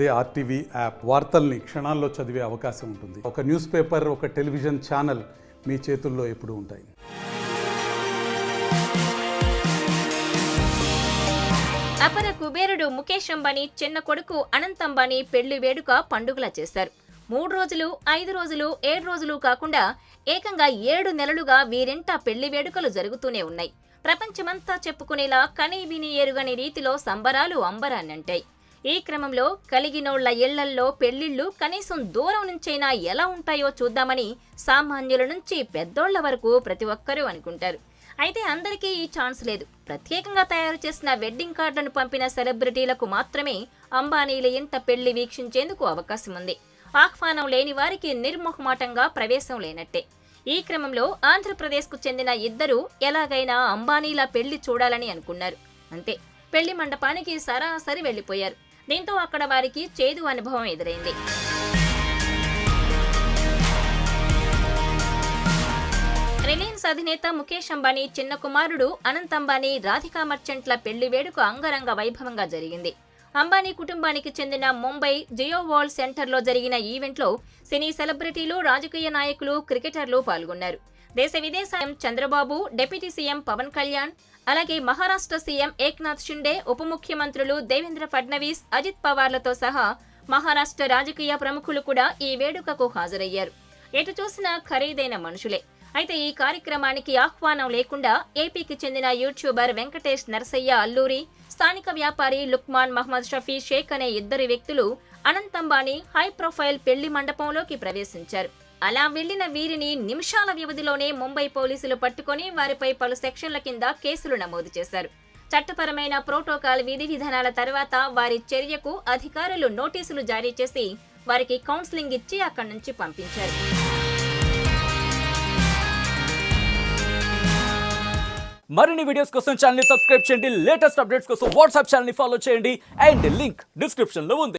అదే RTV app వార్తల్ని క్షణాల్లో చదివే అవకాశం ఉంటుంది. ఒక న్యూస్ పేపర్ ఒక టెలివిజన్ ఛానల్ మీ చేతుల్లో ఎప్పుడు ఉంటాయి. అపర కుబేరుడు ముఖేష్ అంబానీ చిన్న కొడుకు అనంత్ అంబానీ పెళ్ళి వేడుక పండుగలా చేశారు. మూడు రోజులు ఐదు రోజులు ఏడు రోజులు కాకుండా ఏకంగా ఏడు నెలలుగా వీరింట పెళ్ళి వేడుకలు జరుగుతూనే ఉన్నాయి. ప్రపంచమంతా చెప్పుకునేలా కనీ విని ఎరుగని రీతిలో సంబరాలు అంబరాన్నంటాయి. ఈ క్రమంలో కలిగినోళ్ళ ఇళ్ళల్లో పెళ్ళిళ్ళు కనీసం దూరం నుంచైనా ఎలా ఉంటాయో చూద్దామని సామాన్యుల నుంచి పెద్దోళ్ళ వరకు ప్రతి ఒక్కరూ అనుకుంటారు. అయితే అందరికీ ఈ ఛాన్స్ లేదు. ప్రత్యేకంగా తయారు చేసిన వెడ్డింగ్ కార్డులను పంపిన సెలబ్రిటీలకు మాత్రమే అంబానీల ఇంట పెళ్ళి వీక్షించేందుకు అవకాశం ఉంది. ఆహ్వానం లేని వారికి నిర్మోహమాటంగా ప్రవేశం లేనట్టే. ఈ క్రమంలో ఆంధ్రప్రదేశ్కు చెందిన ఇద్దరు ఎలాగైనా అంబానీల పెళ్ళి చూడాలని అనుకున్నారు. అంతే. పెళ్ళి మండపానికి సరాసరి వెళ్ళిపోయారు దీంతో అక్కడ వారికి చేదు అనుభవం ఎదురైంది. రిలయన్స్ అధినేత ముఖేష్ అంబానీ చిన్న కుమారుడు అనంత్ అంబానీ రాధికా మర్చెంట్ల పెళ్ళి వేడుక అంగరంగ వైభవంగా జరిగింది. అంబానీ కుటుంబానికి చెందిన ముంబై జియో వరల్డ్ సెంటర్లో జరిగిన ఈవెంట్లో సినీ సెలబ్రిటీలు రాజకీయ నాయకులు క్రికెటర్లు పాల్గొన్నారు. దేశ విదేశం చంద్రబాబు డిప్యూటీ సీఎం పవన్ కళ్యాణ్ అలాగే మహారాష్ట్ర సీఎం ఏక్నాథ్ షిండే ఉప ముఖ్యమంత్రులు దేవేంద్ర ఫడ్నవీస్ అజిత్ పవార్లతో సహా మహారాష్ట్ర రాజకీయ ప్రముఖులు కూడా ఈ వేడుకకు హాజరయ్యారు. ఎటు చూసినా ఖరీదైన మనుషులే. అయితే ఈ కార్యక్రమానికి ఆహ్వానం లేకుండా ఏపీకి చెందిన యూట్యూబర్ వెంకటేష్ నరసయ్య అల్లూరి స్థానిక వ్యాపారి లుక్మాన్ మహమ్మద్ షఫీ షేక్ అనే ఇద్దరు వ్యక్తులు అనంత్ హై ప్రొఫైల్ పెళ్ళి మండపంలోకి ప్రవేశించారు. అలా వెళ్ళిన వీరిని నిమిషాల వ్యవధిలోనే ముంబై పోలీసులు పట్టుకొని వారిపై పలు సెక్షన్ల కింద కేసులు నమోదు చేశారు. చట్టపరమైన ప్రోటోకాల్ విధి విధానాల తర్వాత వారి చర్యకు అధికారులు నోటీసులు జారీ చేసి వారికి కౌన్సిలింగ్ ఇచ్చి అక్కడి నుంచి పంపించారు. మరిన్ని వీడియోస్ కోసం ఛానల్ సబ్స్క్రైబ్ చేయండి. లేటెస్ట్ అప్డేట్స్ కోసం వాట్సాప్ ఛానల్ ఫాలో చేయండి. అండ్ లింక్ డిస్క్రిప్షన్లో ఉంది.